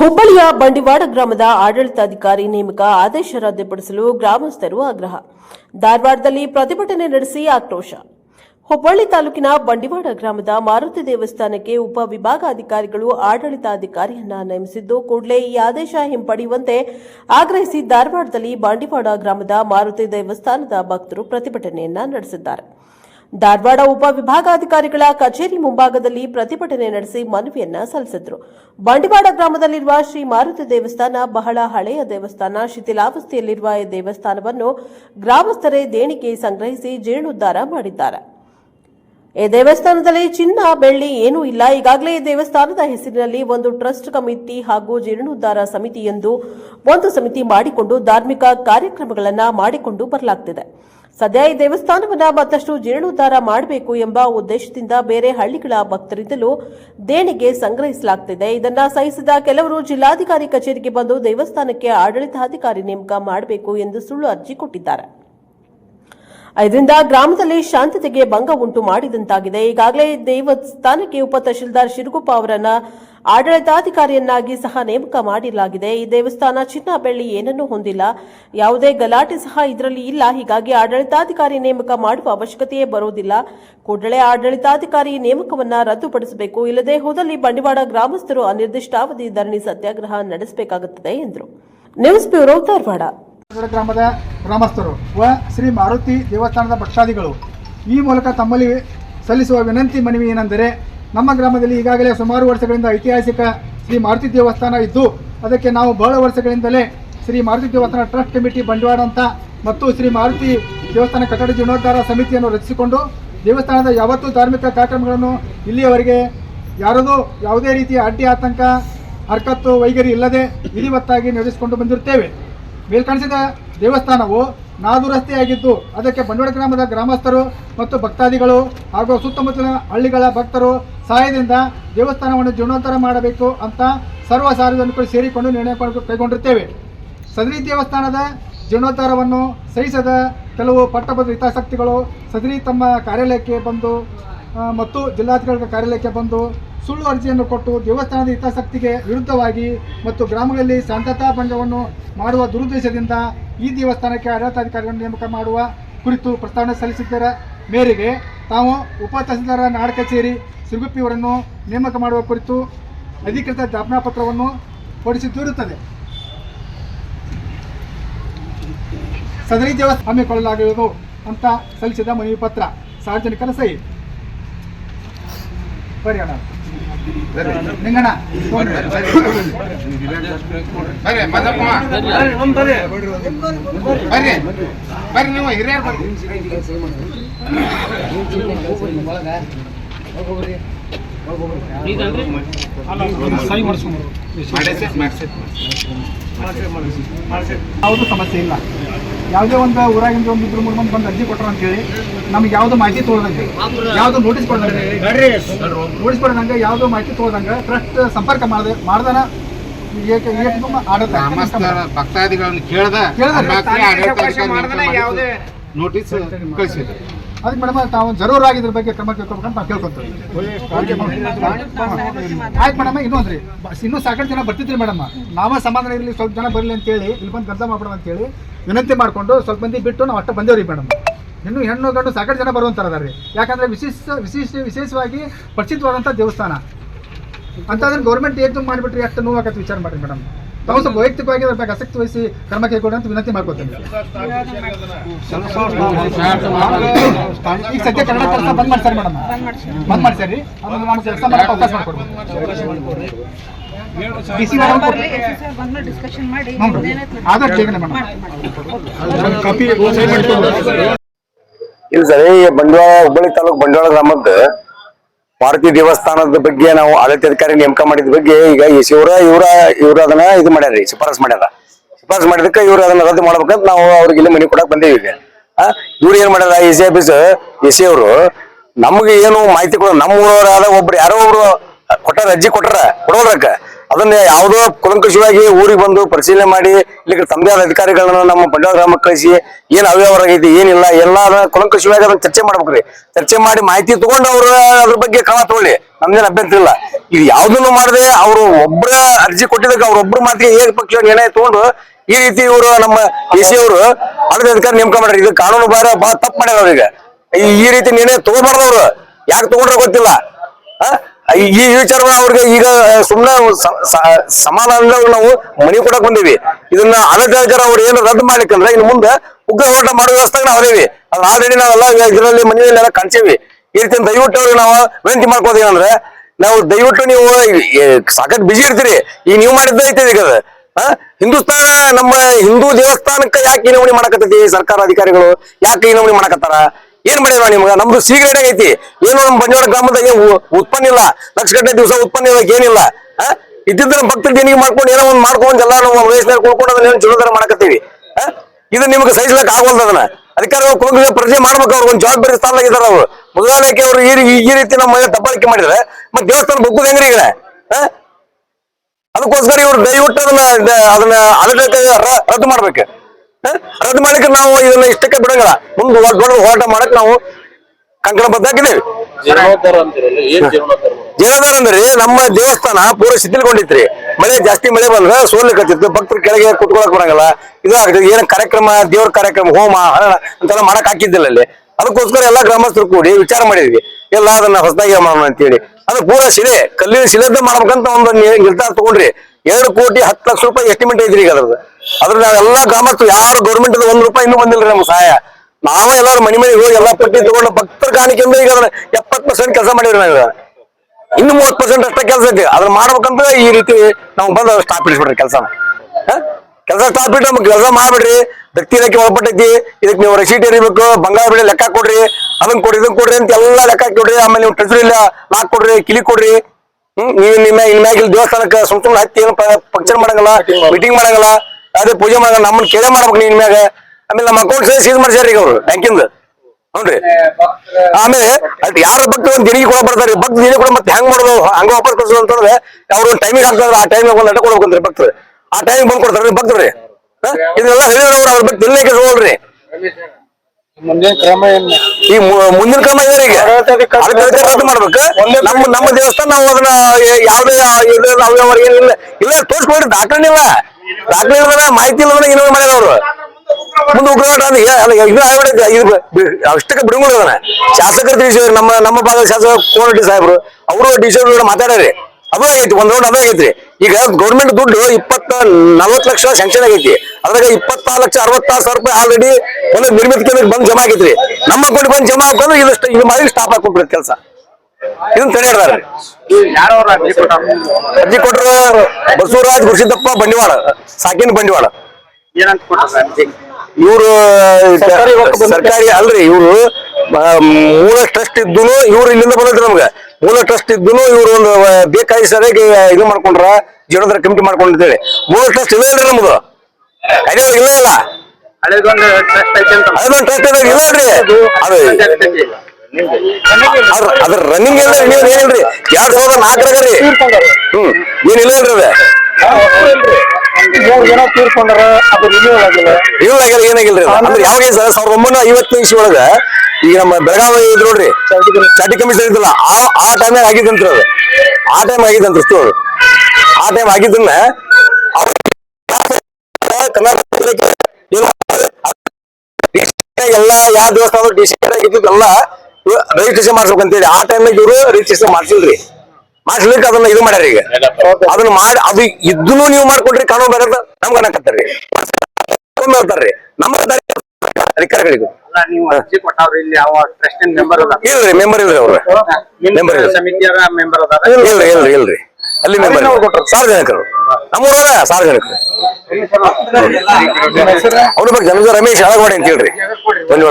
ಹುಬ್ಬಳ್ಳಿಯ ಬಂಡಿವಾಡ ಗ್ರಾಮದ ಆಡಳಿತಾಧಿಕಾರಿ ನೇಮಕ ಆದೇಶ ರದ್ದುಪಡಿಸಲು ಗ್ರಾಮಸ್ಥರು ಆಗ್ರಹ. ಧಾರವಾಡದಲ್ಲಿ ಪ್ರತಿಭಟನೆ ನಡೆಸಿ ಆಕ್ರೋಶ. ಹುಬ್ಬಳ್ಳಿ ತಾಲೂಕಿನ ಬಂಡಿವಾಡ ಗ್ರಾಮದ ಮಾರುತಿ ದೇವಸ್ಥಾನಕ್ಕೆ ಉಪ ವಿಭಾಗಾಧಿಕಾರಿಗಳು ಆಡಳಿತಾಧಿಕಾರಿಯನ್ನ ನೇಮಿಸಿದ್ದು, ಕೂಡಲೇ ಈ ಆದೇಶ ಹಿಂಪಡೆಯುವಂತೆ ಆಗ್ರಹಿಸಿ ಧಾರವಾಡದಲ್ಲಿ ಬಂಡಿವಾಡ ಗ್ರಾಮದ ಮಾರುತಿ ದೇವಸ್ಥಾನದ ಭಕ್ತರು ಪ್ರತಿಭಟನೆಯನ್ನ ನಡೆಸಿದ್ದಾರೆ. ಧಾರವಾಡ ಉಪವಿಭಾಗಾಧಿಕಾರಿಗಳ ಕಚೇರಿ ಮುಂಭಾಗದಲ್ಲಿ ಪ್ರತಿಭಟನೆ ನಡೆಸಿ ಮನವಿಯನ್ನ ಸಲ್ಲಿಸಿದ್ರು. ಬಂಡಿವಾಡ ಗ್ರಾಮದಲ್ಲಿರುವ ಶ್ರೀ ಮಾರುತಿ ದೇವಸ್ಥಾನ, ಬಹಳ ಹಳೆಯ ದೇವಸ್ಥಾನ, ಶಿಥಿಲಾವಸ್ಥೆಯಲ್ಲಿರುವ ಈ ದೇವಸ್ಥಾನವನ್ನು ಗ್ರಾಮಸ್ಥರೇ ದೇಣಿಗೆ ಸಂಗ್ರಹಿಸಿ ಜೀರ್ಣೋದ್ಧಾರ ಮಾಡಿದ್ದಾರೆ. ಈ ದೇವಸ್ಥಾನದಲ್ಲಿ ಚಿನ್ನ, ಬೆಳ್ಳಿ ಏನೂ ಇಲ್ಲ. ಈಗಾಗಲೇ ಈ ದೇವಸ್ಥಾನದ ಹೆಸರಿನಲ್ಲಿ ಒಂದು ಟ್ರಸ್ಟ್ ಕಮಿಟಿ ಹಾಗೂ ಜೀರ್ಣೋದ್ಧಾರ ಸಮಿತಿ ಎಂದು ಒಂದು ಸಮಿತಿ ಮಾಡಿಕೊಂಡು ಧಾರ್ಮಿಕ ಕಾರ್ಯಕ್ರಮಗಳನ್ನು ಮಾಡಿಕೊಂಡು ಬರಲಾಗ್ತಿದೆ. ಸದ್ಯ ಈ ದೇವಸ್ಥಾನವನ್ನ ಮತ್ತಷ್ಟು ಜೀರ್ಣೋದ್ಧಾರ ಮಾಡಬೇಕು ಎಂಬ ಉದ್ದೇಶದಿಂದ ಬೇರೆ ಹಳ್ಳಿಗಳ ಭಕ್ತರಿಂದಲೂ ದೇಣಿಗೆ ಸಂಗ್ರಹಿಸಲಾಗುತ್ತಿದೆ ಇದನ್ನ ಸಹಿಸಿದ ಕೆಲವರು ಜಿಲ್ಲಾಧಿಕಾರಿ ಕಚೇರಿಗೆ ಬಂದು ದೇವಸ್ಥಾನಕ್ಕೆ ಆಡಳಿತಾಧಿಕಾರಿ ನೇಮಕ ಮಾಡಬೇಕು ಎಂದು ಸುಳ್ಳು ಅರ್ಜಿ ಕೊಟ್ಟಿದ್ದಾರೆ. ಇದರಿಂದ ಗ್ರಾಮದಲ್ಲಿ ಶಾಂತತೆಗೆ ಭಂಗ ಉಂಟು ಮಾಡಿದಂತಾಗಿದೆ. ಈಗಾಗಲೇ ದೇವಸ್ಥಾನಕ್ಕೆ ಉಪ ತಹಶೀಲ್ದಾರ್ ಶಿರುಗುಪ್ಪ ಅವರನ್ನ ಆಡಳಿತಾಧಿಕಾರಿಯನ್ನಾಗಿ ಸಹ ನೇಮಕ ಮಾಡಲಾಗಿದೆ ಈ ದೇವಸ್ಥಾನ ಚಿನ್ನ ಬೆಳ್ಳಿ ಏನನ್ನೂ ಹೊಂದಿಲ್ಲ. ಯಾವುದೇ ಗಲಾಟೆ ಸಹ ಇದರಲ್ಲಿ ಇಲ್ಲ. ಹೀಗಾಗಿ ಆಡಳಿತಾಧಿಕಾರಿ ನೇಮಕ ಮಾಡುವ ಅವಶ್ಯಕತೆಯೇ ಬರುವುದಿಲ್ಲ. ಕೂಡಲೇ ಆಡಳಿತಾಧಿಕಾರಿ ನೇಮಕವನ್ನ ರದ್ದುಪಡಿಸಬೇಕು. ಇಲ್ಲದೆ ಹೋದಲ್ಲಿ ಬಂಡವಾಳ ಗ್ರಾಮಸ್ಥರು ಅನಿರ್ದಿಷ್ಟಾವಧಿ ಧರಣಿ ಸತ್ಯಾಗ್ರಹ ನಡೆಸಬೇಕಾಗುತ್ತದೆ ಎಂದರು. News bureau Dharwad. ಗ್ರಾಮದ ಗ್ರಾಮಸ್ಥರು ವ ಶ್ರೀ ಮಾರುತಿ ದೇವಸ್ಥಾನದ ಪಕ್ಷಾದಿಗಳು ಈ ಮೂಲಕ ತಮ್ಮಲ್ಲಿ ಸಲ್ಲಿಸುವ ವಿನಂತಿ ಮನವಿ ಏನೆಂದರೆ ನಮ್ಮ ಗ್ರಾಮದಲ್ಲಿ ಈಗಾಗಲೇ ಸುಮಾರು ವರ್ಷಗಳಿಂದ ಐತಿಹಾಸಿಕ ಶ್ರೀ ಮಾರುತಿ ದೇವಸ್ಥಾನ ಇದ್ದು, ಅದಕ್ಕೆ ನಾವು ಬಹಳ ವರ್ಷಗಳಿಂದಲೇ ಶ್ರೀ ಮಾರುತಿ ದೇವಸ್ಥಾನ ಟ್ರಸ್ಟ್ ಕಮಿಟಿ ಬಂಡವಾಳ ಅಂತ ಮತ್ತು ಶ್ರೀ ಮಾರುತಿ ದೇವಸ್ಥಾನ ಕಟ್ಟಡ ಜೀರ್ಣೋದ್ಧಾರ ಸಮಿತಿಯನ್ನು ರಚಿಸಿಕೊಂಡು, ದೇವಸ್ಥಾನದ ಯಾವತ್ತೂ ಧಾರ್ಮಿಕ ಕಾರ್ಯಕ್ರಮಗಳನ್ನು ಇಲ್ಲಿಯವರೆಗೆ ಯಾರದೂ ಯಾವುದೇ ರೀತಿಯ ಅಡ್ಡಿ, ಆತಂಕ, ಹರಕತ್ತು, ವೈಗರಿ ಇಲ್ಲದೆ ವಿಧಿವತ್ತಾಗಿ ನಡೆಸಿಕೊಂಡು ಬಂದಿರುತ್ತೇವೆ. ಮೇಲ್ಕಾಣಿಸಿದ ದೇವಸ್ಥಾನವು ನಾದು ರಸ್ತೆಯಾಗಿದ್ದು ಅದಕ್ಕೆ ಬಂಡವಾಳ ಗ್ರಾಮದ ಗ್ರಾಮಸ್ಥರು ಮತ್ತು ಭಕ್ತಾದಿಗಳು ಹಾಗೂ ಸುತ್ತಮುತ್ತಲಿನ ಹಳ್ಳಿಗಳ ಭಕ್ತರು ಸಹಾಯದಿಂದ ದೇವಸ್ಥಾನವನ್ನು ಜೀರ್ಣೋದ್ಧಾರ ಮಾಡಬೇಕು ಅಂತ ಸರ್ವ ಸಾರ್ವಜನಿಕರು ಸೇರಿಕೊಂಡು ನಿರ್ಣಯ ಕೈಗೊಂಡಿರ್ತೇವೆ. ಸದರಿ ದೇವಸ್ಥಾನದ ಜೀರ್ಣೋದ್ಧಾರವನ್ನು ಸಹಿಸದ ಕೆಲವು ಪಟ್ಟಭದ್ರ ಹಿತಾಸಕ್ತಿಗಳು ಸದರಿ ತಮ್ಮ ಕಾರ್ಯಾಲಯಕ್ಕೆ ಬಂದು ಮತ್ತು ಜಿಲ್ಲಾಧಿಕಾರಿಗಳ ಕಾರ್ಯಾಲಯಕ್ಕೆ ಬಂದು ಸುಳ್ಳು ಅರ್ಜಿಯನ್ನು ಕೊಟ್ಟು ದೇವಸ್ಥಾನದ ಹಿತಾಸಕ್ತಿಗೆ ವಿರುದ್ಧವಾಗಿ ಮತ್ತು ಗ್ರಾಮಗಳಲ್ಲಿ ಶಾಂತತಾ ಭಂಗವನ್ನು ಮಾಡುವ ದುರುದ್ದೇಶದಿಂದ ಈ ದೇವಸ್ಥಾನಕ್ಕೆ ಆಡಳಿತಾಧಿಕಾರಿಗಳನ್ನು ನೇಮಕ ಮಾಡುವ ಕುರಿತು ಪ್ರಸ್ತಾವನೆ ಸಲ್ಲಿಸಿದ್ದರ ಮೇರೆಗೆ ತಾವು ಉಪ ತಹಸೀಲ್ದಾರ ನಾಡ ಕಚೇರಿ ಸಿಗುಪ್ಪಿಯವರನ್ನು ನೇಮಕ ಮಾಡುವ ಕುರಿತು ಅಧಿಕೃತ ಜ್ಞಾಪನಾ ಪತ್ರವನ್ನು ಕೊಡಿಸಿ ದೂರುತ್ತದೆ ಸದರಿ ದೇವಸ್ಥಾನ ಹಮ್ಮಿಕೊಳ್ಳಲಾಗುವುದು ಅಂತ ಸಲ್ಲಿಸಿದ ಮನವಿ ಪತ್ರ. ಸಾರ್ವಜನಿಕರ ಸಹಿ. ಪರಿಹಾರ. ನಿಂಗಣ್ಣ ಬರ್ರಿ. ಮದಪ್ಪ ಬರ್ರಿ. ಬರ್ರಿ ನೀವು ಹಿರಿಯರು ಬರ್ರಿ. ಮಾಡಿಸಿ ಮಾಡಿಸಿ. ಯಾವುದೂ ಸಮಸ್ಯೆ ಇಲ್ಲ. ಯಾವುದೇ ಒಂದು ಊರಾಗಿಂದ ಒಂದು ಇಬ್ಬರು ಮೂರು ಮಂದಿ ಬಂದು ಅರ್ಜಿ ಕೊಟ್ಟರು ಅಂತೇಳಿ ನಮ್ಗೆ ಯಾವುದು ಮಾಹಿತಿ ತೊಗೊಳ್ದಂಗೆ ಯಾವುದು ನೋಟಿಸ್ ಕೊಡ್ದಂಗೆ. ನೋಟಿಸ್ ಕೊಡ್ದಂಗೆ ಯಾವುದು ಮಾಹಿತಿ ತೊಗೊಳ್ದಂಗೆ ಟ್ರಸ್ಟ್ ಸಂಪರ್ಕ ಮಾಡದೆ ಮಾಡ್ದಾನ. ಭಕ್ತಾದಿಗಳನ್ನು ಕೇಳ್ದ ನೋಟಿಸ್ ಕಳಿಸಿದ್ರು. ಅದಕ್ಕೆ ಮೇಡಮ್ ತಾವು ಜರೂರ್ ಆಗಿದ್ರ ಬಗ್ಗೆ ಕ್ರಮ ತಿಳ್ಕೊಬೇಕಂತ ನಾವು ಕೇಳ್ಕೊಂತೀವಿ. ಆಯ್ತು ಮೇಡಮ್ ಇನ್ನೊಂದ್ರಿ ಇನ್ನೂ ಸಾಕಷ್ಟು ಜನ ಬರ್ತಿದ್ರಿ ಮೇಡಮ್. ನಾವೇ ಸಮಾಧಾನ ಇರಲಿ ಸ್ವಲ್ಪ ಜನ ಬರಲಿ ಅಂತೇಳಿ ಇಲ್ಲಿ ಬಂದು ಕೆಲಸ ಅಂತ ಅಂತೇಳಿ ವಿನಂತಿ ಮಾಡಿಕೊಂಡು ಸ್ವಲ್ಪ ಮಂದಿ ಬಿಟ್ಟು ನಾವು ಅಷ್ಟು ಬಂದೇವ್ರಿ ಮೇಡಮ್. ಇನ್ನು ಹೆಣ್ಣು ಗಂಡು ಸಾಕಷ್ಟು ಜನ ಬರುವಂತಾರ ರೀ ಯಾಕಂದ್ರೆ ವಿಶೇಷ ವಿಶೇಷ ವಿಶೇಷವಾಗಿ ಪರಿಚಿತವಾದಂಥ ದೇವಸ್ಥಾನ. ಅಂತಂದ್ರೆ ಗೌರ್ಮೆಂಟ್ ಏನು ಮಾಡಿಬಿಟ್ರಿ ಅಷ್ಟು ನೋವಾಗತ್ತೆ ವಿಚಾರ ಮಾಡಿರಿ ಮೇಡಮ್. ತಾವು ಸ್ವಲ್ಪ ವೈಯಕ್ತಿಕವಾಗಿ ಅದ್ರ ಬಗ್ಗೆ ಆಸಕ್ತಿ ವಹಿಸಿ ಕ್ರಮ ಕೈಗೊಳ್ಳಿ ಅಂತ ವಿನಂತಿ ಮಾಡ್ಕೋತೇನೆ ಈಗ ಸದ್ಯ ಕನ್ನಡ ಕೆಲಸ ಬಂದ್ ಮಾಡ್ತಾರೆ ಮೇಡಮ್. ಬಂದ್ ಆಮೇಲೆ ಕೆಲಸ ಮಾಡಕ್ಕೆ ಅವಕಾಶ ಇಲ್ಲ ಸರ್ ಬಂಡವಾಳ ಹುಬ್ಬಳ್ಳಿ ತಾಲೂಕ್ ಬಂಡವಾಳ ಗ್ರಾಮದ ಮಾರುತಿ ದೇವಸ್ಥಾನದ ಬಗ್ಗೆ ನಾವು ಆಡಳಿತಾಧಿಕಾರಿ ನೇಮಕ ಮಾಡಿದ ಬಗ್ಗೆ ಈಗ ಇವರ ಇವರ ಇವ್ರ ಅದನ್ನ ಇದು ಮಾಡ್ಯಾರ್ರಿ, ಶಿಫಾರಸ್ ಮಾಡ್ಯಾರ. ಶಿಫಾರಸ್ ಮಾಡಿದಕ್ಕೆ ಇವ್ರು ಅದನ್ನ ರದ್ದು ಮಾಡ್ಬೇಕಂತ ನಾವು ಅವ್ರಿಗೆ ಇಲ್ಲಿ ಮನೆ ಕೊಡಕ್ ಬಂದೇವಿ ಈಗ. ಇವ್ರು ಏನ್ ಮಾಡ್ಯಾರ A C office A C ಅವರು, ನಮ್ಗೆ ಏನು ಮಾಹಿತಿ ಕೊಡೋ ನಮ್ಮ ಊರವರಾದ ಒಬ್ರು, ಯಾರೋ ಒಬ್ರು ಕೊಟ್ಟಾರ ಅಜ್ಜಿ ಕೊಟ್ಟಾರ ಕೊಡೋದ್ರಕ್ಕ ಅದನ್ನ ಯಾವುದೋ ಕುಲಂಕುಷವಾಗಿ ಊರಿಗೆ ಬಂದು ಪರಿಶೀಲನೆ ಮಾಡಿ, ಇಲ್ಲಿ ತಮ್ಮದೇ ಆದ ಅಧಿಕಾರಿಗಳನ್ನ ನಮ್ಮ ಬಂಡವಾಳ ಗ್ರಾಮಕ್ಕೆ ಕಳಿಸಿ, ಏನ್ ಅವ್ಯವಹಾರ ಆಗೈತಿ, ಏನಿಲ್ಲ ಎಲ್ಲ ಕುಲಂಕುಷವಾಗಿ ಅದನ್ನ ಚರ್ಚೆ ಮಾಡ್ಬೇಕ್ರಿ. ಚರ್ಚೆ ಮಾಡಿ ಮಾಹಿತಿ ತಗೊಂಡು ಅವ್ರ ಅದ್ರ ಬಗ್ಗೆ ಕ್ರಮ ತಗೊಳ್ಳಿ. ನಮ್ದೇನು ಅಭ್ಯಂತರ ಇಲ್ಲ. ಇದು ಯಾವ್ದನ್ನು ಮಾಡದೆ, ಅವರು ಒಬ್ಬರ ಅರ್ಜಿ ಕೊಟ್ಟಿದ್ದಕ್ಕೆ ಅವ್ರೊಬ್ರು ಮಾತಿಗೆ ಏಕ ಪಕ್ಷ ನಿರ್ಣಯ ತಗೊಂಡು, ಈ ರೀತಿ ಇವರು ನಮ್ಮ ಎ ಸಿ ಅವರು ಆಡಳಿತ ಅಧಿಕಾರಿ ನೇಮಕ ಮಾಡ್ರಿ ಇದು ಕಾನೂನು ಬಾರ ಬಹಳ ತಪ್ಪು ಮಾಡ್ಯಾರ ಅವ್ರಿಗೆ ಈ- ರೀತಿ ನಿರ್ಣಯ ತಗೋಬಾರ್ದು ಅವ್ರು. ಯಾಕೆ ತಗೊಂಡ್ರೆ ಗೊತ್ತಿಲ್ಲ? ಈ ವಿಚಾರವನ್ನ ವಿಚಾರ ಅವ್ರಿಗೆ ಈಗ ಸುಮ್ಮನೆ ಸಮಾನ ನಾವು ಮನಿ ಕೊಡಕ್ ಬಂದೀವಿ. ಇದನ್ನ ಆಡಳಿತಾಧಿಕಾರ ಅವ್ರು ಏನು ರದ್ದು ಮಾಡ್ಲಿಕ್ಕಂದ್ರೆ ಇನ್ನು ಮುಂದೆ ಉಗ್ರ ಹೋರಾಟ ಮಾಡೋ ವ್ಯವಸ್ಥೆಗೆ ನಾವು ಅದೇವಿ. ಅದ್ ಆಲ್ರೆಡಿ ನಾವೆಲ್ಲ ಇದರಲ್ಲಿ ಮನೆಯಲ್ಲೆಲ್ಲ ಕಾಣಿಸೇವಿ. ಈ ರೀತಿ ದಯವಿಟ್ಟು ಅವ್ರಿಗೆ ನಾವು ವಿನಂತಿ ಮಾಡ್ಕೋತೀವಿ ಅಂದ್ರೆ, ನಾವು ದಯವಿಟ್ಟು ನೀವು ಸಾಕಷ್ಟು ಬಿಜಿ ಇರ್ತೀರಿ. ಈಗ ನೀವು ಮಾಡಿದ್ದ ಐತೆ ಈಗ ಅದು. ಹಿಂದೂಸ್ತಾನ ನಮ್ಮ ಹಿಂದೂ ದೇವಸ್ಥಾನಕ್ಕೆ ಯಾಕೆ ಈ ನಮೂನಿ ಮಾಡಕತ್ತೈತಿ ಸರ್ಕಾರ ಅಧಿಕಾರಿಗಳು? ಯಾಕೆ ಈ ನಮೂನಿ ಮಾಡಕತ್ತಾರ? ಏನ್ ಮಾಡಿದ್ರ ನಿಮ್ಗ? ನಮ್ದು ಸೀಕ್ರೆಟ್ ಐತಿ ಏನು ನಮ್ಮ ಬಂಜಾರ ಗ್ರಾಮದಾಗ ಉತ್ಪನ್ನ ಇಲ್ಲ. ಲಕ್ಷ ಗಂಟೆ ದಿವಸ ಉತ್ಪನ್ನ ಇಲ್ಲ ಏನಿಲ್ಲ? ಇದ್ದಿದ್ರೆ ನಮ್ಮ ಭಕ್ತರ ದೇಣಿಗೆ ಮಾಡ್ಕೊಂಡು ಏನೋ ಒಂದ್ ಮಾಡ್ಕೊಂಡು ಎಲ್ಲ ನಾವು ವಯಸ್ಸಿನಾಗ ಕುಳ್ಕೊಂಡು ಅದನ್ನ ಏನು ಜೀವನದಾರ ಮಾಡಕತ್ತೀವಿ? ಇದು ನಿಮ್ಗೆ ಸಹಿಸ್ಲಕ್ ಆಗೋಲ್ದ ಅದನ್ನ. ಕುಗ್ಗಿ ಪ್ರಜೆ ಮಾಡ್ಬೇಕು ಅವ್ರು. ಒಂದು ಜವಾಬ್ದಾರಿ ಸ್ಥಾನದಾಗ ಅವರು. ಅವ್ರು ಅವರು ಈ ಈ- ರೀತಿ ನಮ್ಮ ಮನೆ ದಬ್ಬಾಳಿಕೆ ಮಾಡಿದ್ರೆ, ಮತ್ತೆ ದೇವಸ್ಥಾನ ಬಗ್ಗುದು ಹೆಂಗ್ರಿ ಈಗ? ಅದಕ್ಕೋಸ್ಕರ ಇವ್ರು ದಯವಿಟ್ಟು ಅದನ್ನ ಅದನ್ನ ಆಡಳಿತ ರದ್ದು ಮಾಡ್ಬೇಕು? ರದ್ದು ಮಾಡಕ್ ನಾವು ಇದನ್ನ ಇಷ್ಟಕ್ಕೆ ಬಿಡಂಗಿಲ್ಲ. ಮುಂದೆ ದೊಡ್ಡ ದೊಡ್ಡ ಹೋರಾಟ ಮಾಡಕ್ ನಾವು ಕಂಕಣಬದ್ಧ ಆಗಿದ್ದೇವೆ ಜೀರ್ಣೋದ್ಧಾರ ಅಂದ್ರಿ ನಮ್ಮ ದೇವಸ್ಥಾನ ಪೂರ ಶಿಥಿಲ್ಗೊಂಡಿತ್ರಿ ಮಳೆ ಜಾಸ್ತಿ ಮಳೆ ಬಂದ್ರೆ ಸೋರ್ಲಿಕ್ಕತ್ತಿತ್ತು ಭಕ್ತರು ಕೆಳಗೆ ಕುತ್ಕೊಳಕ್ ಬರಂಗಿಲ್ಲ. ಆಗ್ತದೆ ಏನ ಕಾರ್ಯಕ್ರಮ ದೇವ್ರ ಕಾರ್ಯಕ್ರಮ ಹೋಮ ಹರಣ ಅಂತೆಲ್ಲ ಮಾಡಕ್ ಹಾಕಿದ್ದಿಲ್ಲ ಅಲ್ಲಿ. ಅದಕ್ಕೋಸ್ಕರ ಎಲ್ಲಾ ಗ್ರಾಮಸ್ಥರು ಕೂಡಿ ವಿಚಾರ ಮಾಡಿದ್ವಿ. ಎಲ್ಲ ಅದನ್ನ ಹೊಸದಾಗಿ ಮಾಡೋಣ ಅಂತೇಳಿ. ಅದು ಪೂರ ಶಿಲೆ ಕಲ್ಲಿನ ಶಿಲೆದ ಮಾಡ್ಬೇಕಂತ ಒಂದು ನಿರ್ಧಾರ ತಗೊಂಡ್ರಿ. ಎರಡು ಕೋಟಿ ಹತ್ತು ಲಕ್ಷ ರೂಪಾಯಿ ಎಸ್ಟಿಮೇಟ್ ಐತ್ರಿ ಈಗ ಅದ್ರದ್ದು. ಅದ್ರ ನಾವೆಲ್ಲಾ ಗ್ರಾಮಸ್ಥರು ಯಾರು ಗೌರ್ಮೆಂಟ್ ಒಂದ್ ರೂಪಾಯಿ ಇನ್ನೂ ಬಂದಿಲ್ರಿ ನಮ್ಗೆ ಸಹಾಯ. ನಾವೇ ಎಲ್ಲಾರು ಮನೆ ಮನೆಗೆ ಹೋಗಿ ಎಲ್ಲಾ ಪಟ್ಟಿ ತಗೊಂಡು ಭಕ್ತರ ಕಾಣಿಕೆಯಿಂದ ಈಗ ಅದನ್ನ ಎಪ್ಪತ್ ಪರ್ಸೆಂಟ್ ಕೆಲಸ ಮಾಡಿವ್ರಿ ನಾವು ಇನ್ನು ಮೂವತ್ ಪರ್ಸೆಂಟ್ ಅಷ್ಟೇ ಕೆಲಸ ಐತಿ. ಅದನ್ನ ಮಾಡ್ಬೇಕಂತ ಈ ರೀತಿ ನಾವು ಬಂದು ಸ್ಟಾಪ್ ಇಡಿಸ್ಬಿಡ್ರಿ ಕೆಲಸನ. ಕೆಲಸ ಸ್ಟಾಪ್ ಇಟ್ಟು ನಮ್ಗೆ ಕೆಲಸ ಮಾಡ್ಬಿಡ್ರಿ. ವ್ಯಕ್ತಿ ಇಲಾಖೆ ಒಳಪಟ್ಟೈತಿ. ಇದಕ್ಕೆ ನೀವು ರಸೀಟ್ ಎರಿಬೇಕು. ಬಂಗಾರ ಬೆಳೆ ಲೆಕ್ಕ ಕೊಡ್ರಿ. ಅದನ್ನ ಕೊಡ್ರಿ ಇದನ್ನ ಕೊಡ್ರಿ ಅಂತ ಎಲ್ಲಾ ಲೆಕ್ಕ ಹಾಕಿ ಕೊಡ್ರಿ. ಆಮೇಲೆ ನೀವು ಟ್ರೆಜರಿ ಲಾಕ್ ಕೊಡ್ರಿ, ಕಿಲಿ ಕೊಡ್ರಿ. ಹ್ಮ್? ನೀವು ನಿಮ್ಮ ಇನ್ಮ್ಯಾಗ ಇಲ್ಲಿ ದೇವಸ್ಥಾನಕ್ಕೆ ಸುಮ್ ಸುಮ್ಮನೆ ಹತ್ತಿ ಏನು ಫಂಕ್ಷನ್ ಮಾಡಂಗಿಲ್ಲ ಮೀಟಿಂಗ್ ಮಾಡಂಗಿಲ್ಲ. ಅದೇ ಪೂಜೆ ಮಾಡ ನಮ್ಮನ್ನ ಕೇಳೇ ಮಾಡ್ಬೇಕು ನಿನ್ ಮ್ಯಾಗ ಆಮೇಲೆ ನಮ್ಮ ಅಕೌಂಟ್ ಸೀಸ್ ಮಾಡ್ಸ್ಯಾರ ಈಗ ಅವ್ರು ಬ್ಯಾಂಕಿಂದ ನೋಡ್ರಿ ಆಮೇಲೆ ಅದ್ ಯಾರು ಭಕ್ತರು ಒಂದು ದಿನಿಗೆ ಕೂಡ ಬರ್ತಾರೆ ಭಕ್ತ ದಿನ ಕೂಡ ಮತ್ತೆ ಹೆಂಗ್ ಮಾಡೋದು ಹಂಗ ವಾಪಸ್ ಕಳ್ಸೋದು ಅಂತಂದ್ರೆ ಅವ್ರು ಟೈಮಿಗೆ ಹಾಕ್ತಾರೆ ಆ ಟೈಮ್ ಒಂದು ಅಡ್ಡ ಕೊಡ್ಬೇಕಂದ್ರೆ ಭಕ್ತರು ಆ ಟೈಮ್ ಬಂದ್ ಕೊಡ್ತಾರೆ ಭಕ್ತರು ಇದೆಲ್ಲ ಹೇಳಿದ್ರೆ ಅವ್ರು ಅವ್ರ ಬಗ್ಗೆ ಇಲ್ಲೇ ಹೋಗ್ರಿ ಮುಂದಿನ ಕ್ರಮ ಏನ್ ಈ ಮುಂದಿನ ಕ್ರಮ ಇದೆ ಈಗ ರದ್ದು ಮಾಡ್ಬೇಕು ನಮ್ಮ ನಮ್ಮ ದೇವಸ್ಥಾನ ನಾವು ಅದನ್ನ ಯಾವ್ದೇ ಯಾವ ಏನಿಲ್ಲ ಇಲ್ಲ ತೋರಿಸ್ಕೊಡ್ರಿ ದಾಖಲೆ ಇಲ್ಲ ದಾಖಲೆ ಇಲ್ಲದ ಮಾಹಿತಿ ಇಲ್ಲದ ಇನ್ನೊಂದು ಮಾಡಿದವರು ಮುಂದೆ ಉಗ್ರವಾಟ ಅಂದ್ರೆ ಏ- ಅಲ್ಲ ಬಿ- ಅಷ್ಟಕ್ಕೆ ಬಿಡುಗಡೆ ಅದನ್ನ. ಶಾಸಕರು ತಿಳಿಸಿದ್ರು ನಮ್ಮ ನಮ್ಮ ಭಾಗದ ಶಾಸಕ ಕೋನಟ್ಟಿ ಸಾಹೇಬ್ರು, ಅವರು ಡಿ ಸಿ ಮಾತಾಡ್ಯಾರಿ. ಅದು ಆಗೈತಿ, ಒಂದ್ ರೌಂಡ್ ಅದೇ ಆಗೈತಿ ಈಗ ಗೌರ್ಮೆಂಟ್ ದುಡ್ಡು ಇಪ್ಪತ್ತ ನಲ್ವತ್ ಲಕ್ಷ ಸ್ಯಾಂಕ್ಷನ್ ಆಗೈತಿ. ಅದ್ರಾಗ ಇಪ್ಪತ್ತಾರು ಲಕ್ಷ ಅರವತ್ತಾರು ಸಾವಿರ ರೂಪಾಯಿ ಆಲ್ರೆಡಿ ಒಂದು ನಿರ್ಮಿತ ಕೇಂದ್ರಕ್ಕೆ ಬಂದು ಜಮಾ ಆಗೈತ್ರಿ. ನಮ್ಮ ಕೊಡಿ ಬಂದು ಜಮಾ ಹಾಕೊಂಡ್ರೆ ಇದು ಸ್ಟ್- ಇದು ಮಾಡಿ ಸ್ಟಾಪ್ ಹಾಕೊಂಡ್ಬಿಡುತ್ತೆ ಕೆಲಸ. ಇದನ್ನ ತಡೆ ಹಿಡ್ದಾರ್ರಿ ಅರ್ಜಿ ಕೊಟ್ಟರು ಬಸವರಾಜ್ ಗುರುಸಿದ್ದಪ್ಪ ಬಂಡಿವಾಳ ಸಾಕಿನ ಬಂಡಿವಾಳ. ಇವರು ಸರ್ಕಾರಿ ಅಲ್ರಿ ಇವರು ಮೂಲ ಟ್ರಸ್ಟ್ ಇದ್ದು ಇವ್ರು ಇಲ್ಲಿಂದ ಬಂದ್ರಿ ನಮ್ಗೆ. ಮೂಲ ಟ್ರಸ್ಟ್ ಇದ್ದು ಇವ್ರು ಒಂದು ಬೇಕಾಗಿ ಸರಿಯಾಗಿ ಇದು ಮಾಡ್ಕೊಂಡ್ರ ಜೀವನದ ಕಮಿಟಿ ಮಾಡ್ಕೊಂಡಿದ್ದೇವೆ. ಮೂಲ ಟ್ರಸ್ಟ್ ಇಲ್ಲ ಇಲ್ರಿ ನಮ್ದು. ಅದೇ ಇಲ್ಲ ಇಲ್ಲ. ಹಳೇದೊಂದು ಟ್ರಸ್ಟ್ ಇಲ್ಲ ಇಲ್ರಿ ಅದು ಅದ್ರ ರನ್ನಿಂಗ್ ಇಲ್ಲ ನೀವು ಏನ್ರಿ ಎರಡ್ ಸಾವಿರದ ನಾಲ್ಕರಾಗ ರೀ ಹ್ಮ್. ಏನಿಲ್ಲ ಇಲ್ರಿ ಅದ? ಏನೋ ತೀರ್ಕೊಂಡಾರ ಅದು ಆಗಿಲ್ಲ. ಇಲ್ಲ ಆಗಿಲ್ಲ ಏನಾಗಿಲ್ರಿ ಅದು. ಅಂದ್ರೆ ಯಾವಾಗ ಸರ್? ಸಾವಿರದ ಒಂಬೈನೂರ ಐವತ್ತನೇ ಇಸ್ವಿ ಒಳಗ ಈಗ ನಮ್ಮ ಬೆಳಗಾವಿ ಇದ್ ನೋಡ್ರಿ ಚಾಟಿ ಕಮಿಷನ್ ಇದ್ದಲ್ಲ ಆ ಆ ಟೈಮ್ನಾಗ ಆಗಿದ್ದಂತ್ರಿ ಅದು. ಆ ಟೈಮ್ ಆಗಿದ್ದಂತ್ರಿ ಆ ಟೈಮ್ ಆಗಿದ್ದನ್ನ ಕರ್ನಾಟಕ ಎಲ್ಲ ಯಾವ ದೇವಸ್ಥಾನ ಡಿಸಿಷನ್ ಆಗಿದ್ದಲ್ಲ ರಿಜಿಸ್ಟ್ರೇಷನ್ ಮಾಡ್ಸ್ಬೇಕಂತೇಳಿ ಆ ಟೈಮ್ನಾಗ ಇವರು ರಿಜಿಸ್ಟ್ರೇಷನ್ ಮಾಡ್ಸಿಲ್ರಿ. ಮಾಡ್ಸ್ಲಿಕ್ಕೆ ಅದನ್ನ ಇದು ಮಾಡ್ಯಾರ ಈಗ. ಅದನ್ನ ಮಾಡಿ ಅದು ಇದನ್ನು ನೀವು ಮಾಡ್ಕೊಡ್ರಿ ಕಾನೂನು ಬೇಡ ನಮ್ಗೆ ಅನ್ನಕತ್ತಾರ್ರಿ. ಹೇಳ್ತಾರ್ರಿ ನಮ್ಮ ಅಧಿಕಾರಿಗಳಿಗೂ. ಮೆಂಬರ್ ಅದ ಇಲ್ರಿ ಮೆಂಬರ್ ಇಲ್ರಿ ಅವ್ರು. ಇಲ್ಲ. ಸಮಿತಿಯಾಗ ಮೆಂಬರ್ ಅದಾರ. ಇಲ್ರಿ ಇಲ್ರಿ ಇಲ್ರಿ ಅಲ್ಲಿ ಮೆಂಬರ್ ಸಾರ್ವಜನಿಕರು. ನಮ್ಮೂರಾಗ ಸಾರ್ವಜನಿಕರು. ಅವ್ರ ಬಗ್ಗೆ ಜನ ರಮೇಶ್ ಅಳಗವಾಡಿ ಅಂತ ಹೇಳ್ರಿ.